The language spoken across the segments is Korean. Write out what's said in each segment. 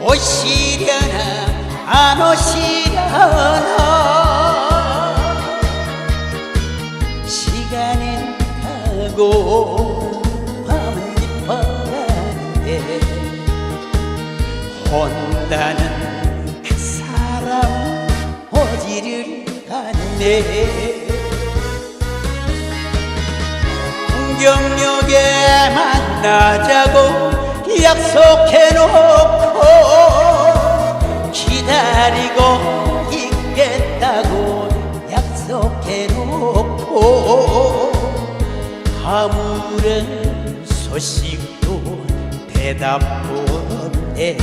오시려나 안 오시려나. 시간은 가고 밤은 깊어가는데 혼다는 그 사람 어디를 갔네. 풍경역에 만나자고 약속해놓고 기다리고 있겠다고 약속해놓고 아무런 소식도 대답도 없네.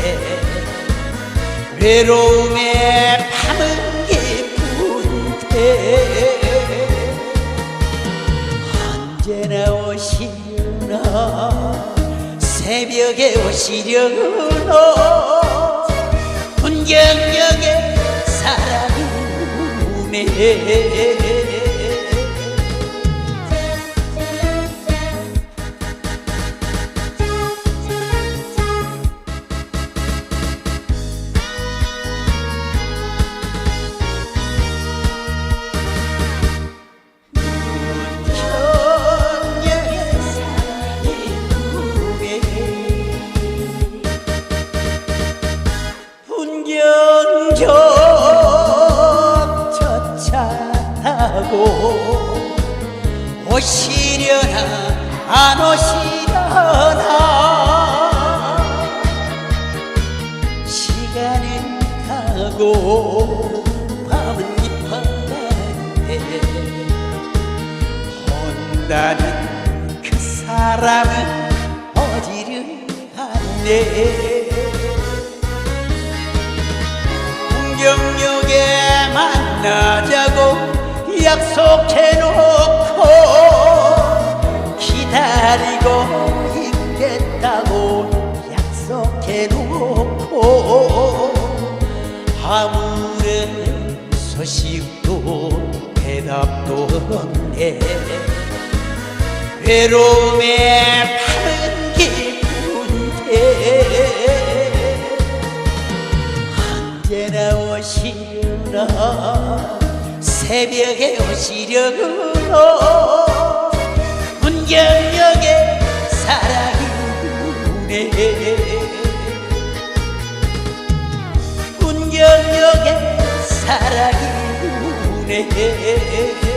외로움에 밤은 깊은데 언제나 오시려나 새벽에 오시려나 분경역에 사랑이 우네 분경적 저차 타고 오시려나 안 오시려나 시간은 가고 밤은 깊어가는데 혼다는 그 사람은 어디를 갔네 풍경역에 만나자고 약속해놓고 기다리고 있겠다고 약속해놓고 아무런 소식도 대답도 없네. 외로움에 오시려나 새벽에 오시려나 문경역에 사랑이 우네. 문경역에 사랑이 우네